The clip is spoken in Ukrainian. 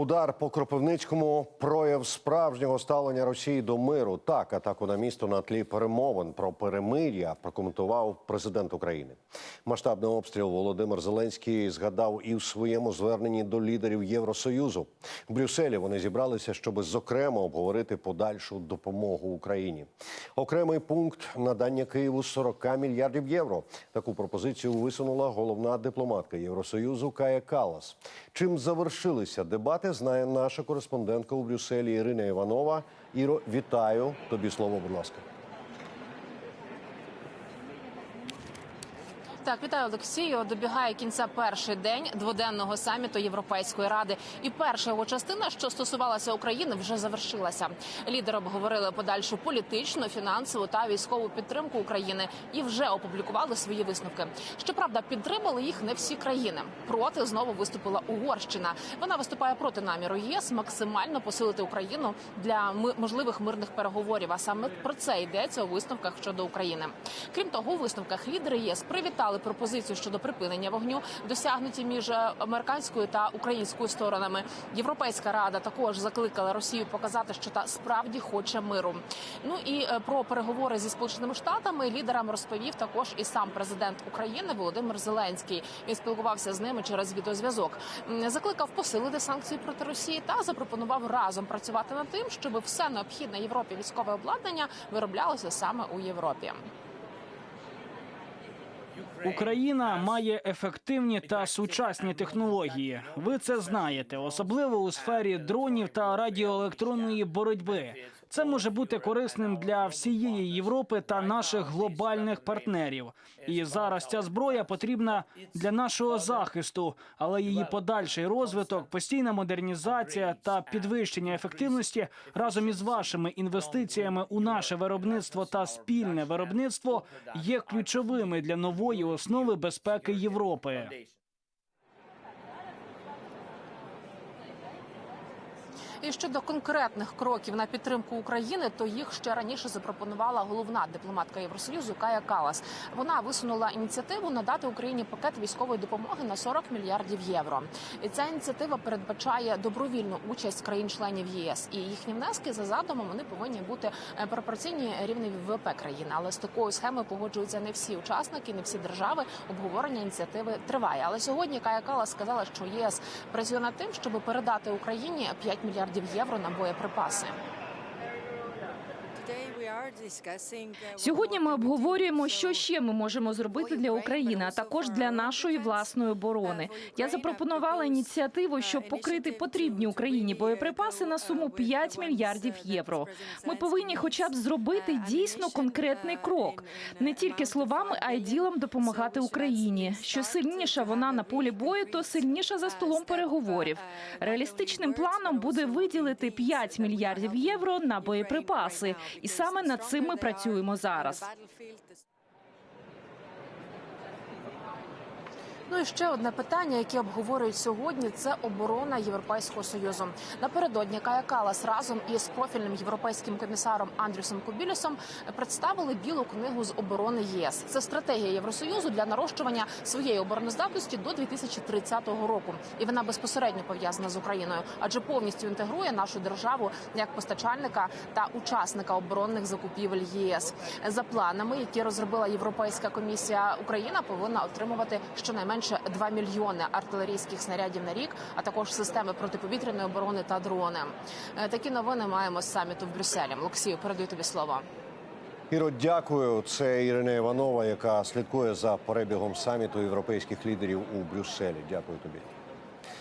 Удар по Кропивницькому прояв справжнього ставлення Росії до миру. Так, атаку на місто на тлі перемовин про перемир'я прокоментував президент України. Масштабний обстріл Володимир Зеленський згадав і в своєму зверненні до лідерів Євросоюзу. В Брюсселі вони зібралися, щоб зокрема обговорити подальшу допомогу Україні. Окремий пункт надання Києву 40 мільярдів євро. Таку пропозицію висунула головна дипломатка Євросоюзу Кая Калас. Чим завершилися дебати, знає наша кореспондентка у Брюсселі Ірина Іванова. Іро, вітаю. Тобі слово, будь ласка. Так, вітаю Олексію. Добігає кінця перший день дводенного саміту Європейської ради. І перша його частина, що стосувалася України, вже завершилася. Лідери обговорили подальшу політичну, фінансову та військову підтримку України і вже опублікували свої висновки. Щоправда, підтримали їх не всі країни. Проти знову виступила Угорщина. Вона виступає проти наміру ЄС максимально посилити Україну для можливих мирних переговорів. А саме про це йдеться у висновках щодо України. Крім того, у висновках лідери ЄС привітали пропозицію щодо припинення вогню, досягнуті між американською та українською сторонами. Європейська рада також закликала Росію показати, що та справді хоче миру. Ну і е, про переговори зі сполученими штатами лідерам розповів також і сам президент України Володимир Зеленський. Він спілкувався з ними через відеозв'язок. Закликав посилити санкції проти Росії та запропонував разом працювати над тим, щоб все необхідне Європі військове обладнання вироблялося саме у Європі. Україна має ефективні та сучасні технології. Ви це знаєте, особливо у сфері дронів та радіоелектронної боротьби. Це може бути корисним для всієї Європи та наших глобальних партнерів. І зараз ця зброя потрібна для нашого захисту, але її подальший розвиток, постійна модернізація та підвищення ефективності разом із вашими інвестиціями у наше виробництво та спільне виробництво є ключовими для нової основи безпеки Європи. І щодо конкретних кроків на підтримку України, то їх ще раніше запропонувала головна дипломатка Євросоюзу Кая Калас. Вона висунула ініціативу надати Україні пакет військової допомоги на 40 мільярдів євро. І ця ініціатива передбачає добровільну участь країн-членів ЄС. І їхні внески за задумом вони повинні бути е, пропорційні рівневі ВВП країни. Але з такою схемою погоджуються не всі учасники, не всі держави. Обговорення ініціативи триває. Але сьогодні Кая Калас сказала, що ЄС працює над тим, щоб передати Україні 5 мільярдів євро на боєприпаси. Сьогодні ми обговорюємо, що ще ми можемо зробити для України, а також для нашої власної оборони. Я запропонувала ініціативу, щоб покрити потрібні Україні боєприпаси на суму 5 мільярдів євро. Ми повинні, хоча б, зробити дійсно конкретний крок, не тільки словами, а й ділом допомагати Україні. Що сильніша вона на полі бою, то сильніша за столом переговорів. Реалістичним планом буде виділити 5 мільярдів євро на боєприпаси, і саме над цим ми працюємо зараз. Ну і ще одне питання, яке обговорюють сьогодні, це оборона Європейського союзу. Напередодні Кая Калас разом із профільним європейським комісаром Андрюсом Кубілюсом представили білу книгу з оборони ЄС. Це стратегія Євросоюзу для нарощування своєї обороноздатності до 2030 року, і вона безпосередньо пов'язана з Україною, адже повністю інтегрує нашу державу як постачальника та учасника оборонних закупівель ЄС. За планами, які розробила Європейська комісія, Україна повинна отримувати щонайменше 2 мільйони артилерійських снарядів на рік, а також системи протиповітряної оборони та дрони. Е, Такі новини маємо з саміту в Брюсселі. Олексію, передаю тобі слово. Іро, дякую. Це Ірина Іванова, яка слідкує за перебігом саміту європейських лідерів у Брюсселі. Дякую тобі.